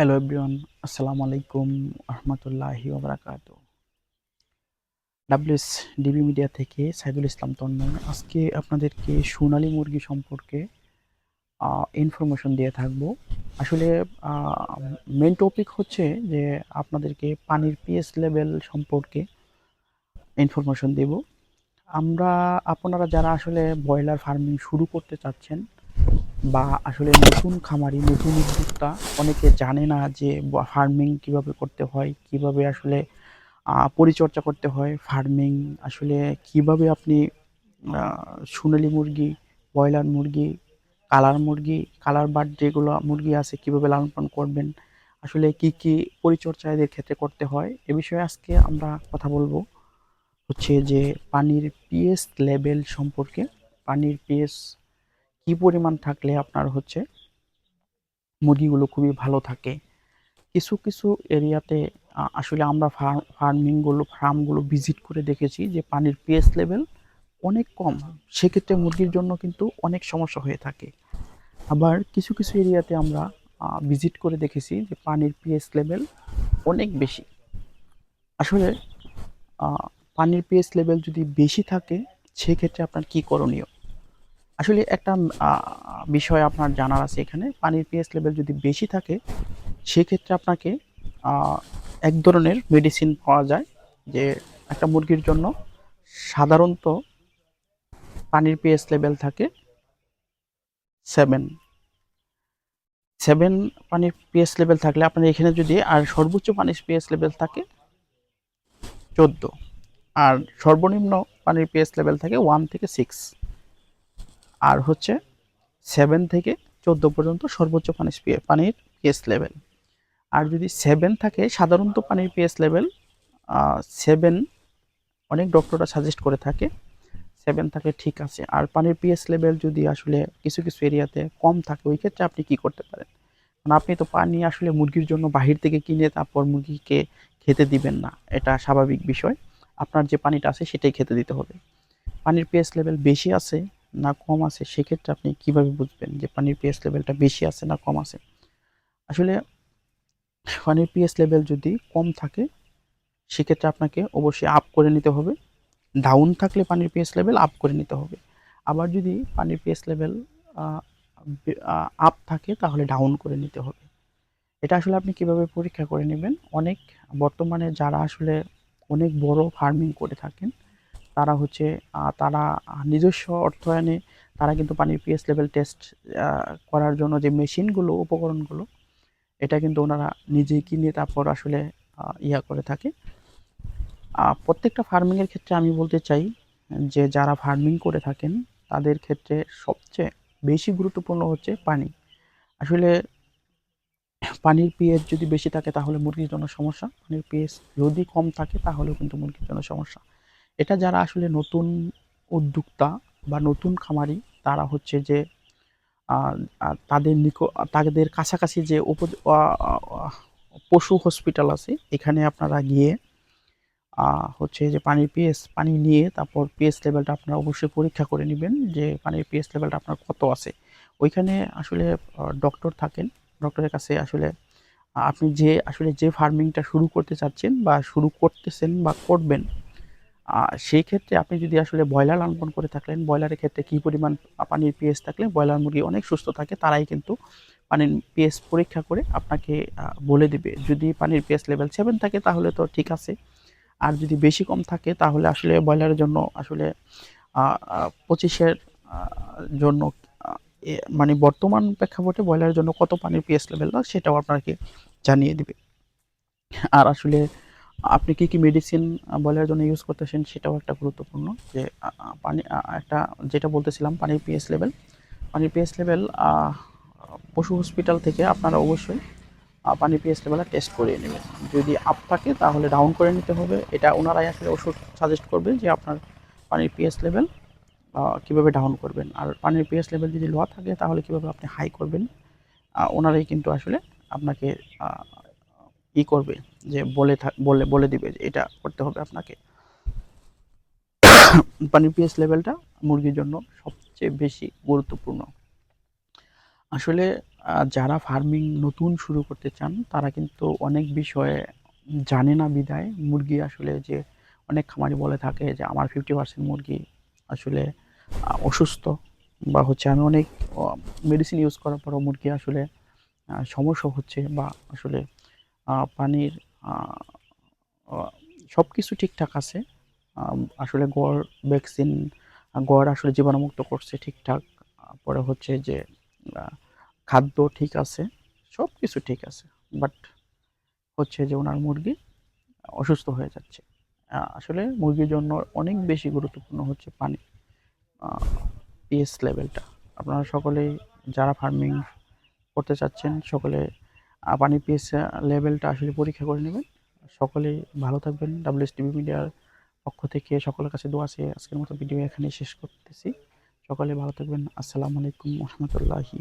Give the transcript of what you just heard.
Hello everyone আসসালামু আলাইকুম রহমতুল্লাহি ওবরাকাত ডাব্লিউএস ডিবি মিডিয়া থেকে সাইদুল ইসলাম তন্ময়। আজকে আপনাদেরকে সোনালী মুরগি সম্পর্কে ইনফরমেশন দিয়ে থাকব। আসলে মেন টপিক হচ্ছে যে আপনাদেরকে পানির পিএস লেভেল সম্পর্কে ইনফরমেশন দেব। আমরা, আপনারা যারা আসলে ব্রয়লার ফার্মিং শুরু করতে চাচ্ছেন বা আসলে নতুন খামারি, নতুন উদ্যোক্তা অনেকে জানে না যে ফার্মিং কীভাবে করতে হয়, কীভাবে আসলে পরিচর্যা করতে হয় ফার্মিং আসলে কীভাবে আপনি সোনালী মুরগি, ব্রয়লার মুরগি, কালার মুরগি, কালার বার্ড যেগুলো মুরগি আছে কীভাবে লালন পালন করবেন, আসলে কি কি পরিচর্যা এদের ক্ষেত্রে করতে হয়, এ বিষয়ে আজকে আমরা কথা বলব হচ্ছে যে পানির পিএস লেভেল সম্পর্কে, পানির পিএস কি পরিমাণ থাকলে আপনার হচ্ছে মুরগিগুলো খুবই ভালো থাকে? কিছু কিছু এরিয়াতে আসলে আমরা ফার্ম ফার্মিংগুলো, ফার্মগুলো ভিজিট করে দেখেছি যে পানির পিএস লেভেল অনেক কম। সেক্ষেত্রে মুরগির জন্য কিন্তু অনেক সমস্যা হয়ে থাকে। আবার কিছু কিছু এরিয়াতে আমরা ভিজিট করে দেখেছি যে পানির পিএস লেভেল অনেক বেশি। আসলে পানির পিএস লেভেল যদি বেশি থাকে, সেক্ষেত্রে আপনার কি করণীয়? আসলে একটা বিষয় আপনার জানার আছে এখানে। পানির পিএইচ লেভেল যদি বেশি থাকে, সেক্ষেত্রে আপনাকে এক ধরনের মেডিসিন পাওয়া যায় যে একটা মুরগির জন্য সাধারণত পানির পিএইচ লেভেল থাকে সেভেন সেভেন পানির পিএইচ লেভেল থাকলে আপনার এখানে যদি, আর সর্বোচ্চ পানির পিএইচ লেভেল থাকে চোদ্দ। আর সর্বনিম্ন পানির পিএইচ লেভেল থাকে ওয়ান থেকে সিক্স আর হচ্ছে সেভেন থেকে চোদ্দ পর্যন্ত সর্বোচ্চ পানির পানির পিএস লেভেল আর যদি সেভেন থাকে, সাধারণত পানির পিএস লেভেল সেভেন অনেক ডক্টররা সাজেস্ট করে থাকে সেভেন থাকলে ঠিক আছে। আর পানির পিএস লেভেল যদি আসলে কিছু কিছু এরিয়াতে কম থাকে, ওই ক্ষেত্রে আপনি কি করতে পারেন? কারণ আপনি তো পানি আসলে মুরগির জন্য বাহির থেকে কিনে তারপর মুরগিকে খেতে দিবেন না, এটা স্বাভাবিক বিষয়। আপনার যে পানিটা আছে, সেটাই খেতে দিতে হবে। পানির পিএস লেভেল বেশি আছে না কম আছে, সেক্ষেত্রে আপনি কীভাবে বুঝবেন যে পানির পিএস লেভেলটা বেশি আছে না কম আছে? আসলে পানির পিএস লেভেল যদি কম থাকে, সেক্ষেত্রে আপনাকে অবশ্যই আপ করে নিতে হবে। ডাউন থাকলে পানির পিএস লেভেল আপ করে নিতে হবে। আবার যদি পানির পিএস লেভেল আপ থাকে, তাহলে ডাউন করে নিতে হবে। এটা আসলে আপনি কীভাবে পরীক্ষা করে নেবেন? অনেক বর্তমানে যারা আসলে অনেক বড় ফার্মিং করে থাকেন তারা হচ্ছে তারা নিজস্ব অর্থায়নে তারা কিন্তু পানির পিএস লেভেল টেস্ট করার জন্য যে মেশিনগুলো, উপকরণগুলো, এটা কিন্তু ওনারা নিজেই কিনে তারপর আসলে ইয়া করে থাকে। প্রত্যেকটা ফার্মিংয়ের ক্ষেত্রে আমি বলতে চাই যে, যারা ফার্মিং করে থাকেন, তাদের ক্ষেত্রে সবচেয়ে বেশি গুরুত্বপূর্ণ হচ্ছে পানি। আসলে পানির পিএইচ যদি বেশি থাকে, তাহলে মুরগির জন্য সমস্যা। পানির পিএইচ যদি কম থাকে, তাহলেও কিন্তু মুরগির জন্য সমস্যা। এটা যারা আসলে নতুন উদ্যোক্তা বা নতুন খামারি, তারা হচ্ছে যে তাদের নিকট তাদের কাছাকাছি যে উপ পশু হসপিটাল আছে, এখানে আপনারা গিয়ে হচ্ছে যে পানির পিএস পানি নিয়ে তারপর পিএস লেভেলটা আপনারা অবশ্যই পরীক্ষা করে নেবেন যে পানির পিএস লেভেলটা আপনার কত আছে। ওইখানে আসলে ডক্টর থাকেন। ডক্টরের কাছে আসলে আপনি যে, আসলে যে ফার্মিংটা শুরু করতে চাচ্ছেন বা শুরু করতেছেন বা করবেন সেই ক্ষেত্রে আপনি যদি আসলে ব্রয়লার লালন করে থাকলেন ব্রয়লারের ক্ষেত্রে কী পরিমাণ পানির পিএস থাকলে ব্রয়লার মুরগি অনেক সুস্থ থাকে, তারাই কিন্তু পানির পিএস পরীক্ষা করে আপনাকে বলে দিবে। যদি পানির পিএস লেভেল সেভেন থাকে তাহলে তো ঠিক আছে। আর যদি বেশি কম থাকে তাহলে আসলে ব্রয়লারের জন্য আসলে পঁচিশের জন্য মানে বর্তমান প্রেক্ষাপটে ব্রয়লারের জন্য কত পানির পিএস লেভেল সেটাও আপনাকে জানিয়ে দিবে। আর আসলে আপনি কি কি মেডিসিন বলার জন্য ইউজ করতেছেন সেটাও একটা গুরুত্বপূর্ণ যে পানি একটা যেটা বলতেছিলাম পানির পিএস লেভেল পানির পিএস লেভেল পশু হসপিটাল থেকে আপনারা অবশ্যই পানির পিএস লেভেলটা টেস্ট করিয়ে নেবেন। যদি আপ থাকে তাহলে ডাউন করে নিতে হবে। এটা ওনারাই আসলে ওষুধ সাজেস্ট করবে যে আপনার পানির পিএস লেভেল কীভাবে ডাউন করবেন। আর পানির পিএস লেভেল যদি লো থাকে তাহলে কীভাবে আপনি হাই করবেন ওনারাই কিন্তু আসলে আপনাকে ই করবে যে বলে বলে বলে দিবে যে এটা করতে হবে আপনাকে। পানির পিএইচ লেভেলটা মুরগির জন্য সবচেয়ে বেশি গুরুত্বপূর্ণ। আসলে যারা ফার্মিং নতুন শুরু করতে চান, তারা কিন্তু অনেক বিষয়ে জানে না বিদায় মুরগি আসলে যে অনেক খামারি বলে থাকে যে আমার ফিফটি পার্সেন্ট মুরগি আসলে অসুস্থ বা হচ্ছে আমি অনেক মেডিসিন ইউজ করার পরও মুরগি আসলে সমস্যা হচ্ছে বা আসলে পানির সব কিছু ঠিকঠাক আছে। আসলে গড়, ভ্যাকসিন গড় আসলে জীবাণুমুক্ত করছে ঠিকঠাক। পরে হচ্ছে যে খাদ্য ঠিক আছে সব কিছু ঠিক আছে। বাট হচ্ছে যে ওনার মুরগি অসুস্থ হয়ে যাচ্ছে। আসলে মুরগির জন্য অনেক বেশি গুরুত্বপূর্ণ হচ্ছে পানি পিএস লেভেলটা আপনারা সকলেই যারা ফার্মিং করতে চাচ্ছেন, সকলে পানির পিএস লেভেলটা আসলে পরীক্ষা করে নেবেন। সকলেই ভালো থাকবেন। ডাব্লিউএস টিভি মিডিয়ার পক্ষ থেকে সকলের কাছে দোয়া আছে। আজকের মতো ভিডিও এখানে শেষ করতেছি। সকলে ভালো থাকবেন। আসসালামু আলাইকুম রহমতুল্লাহি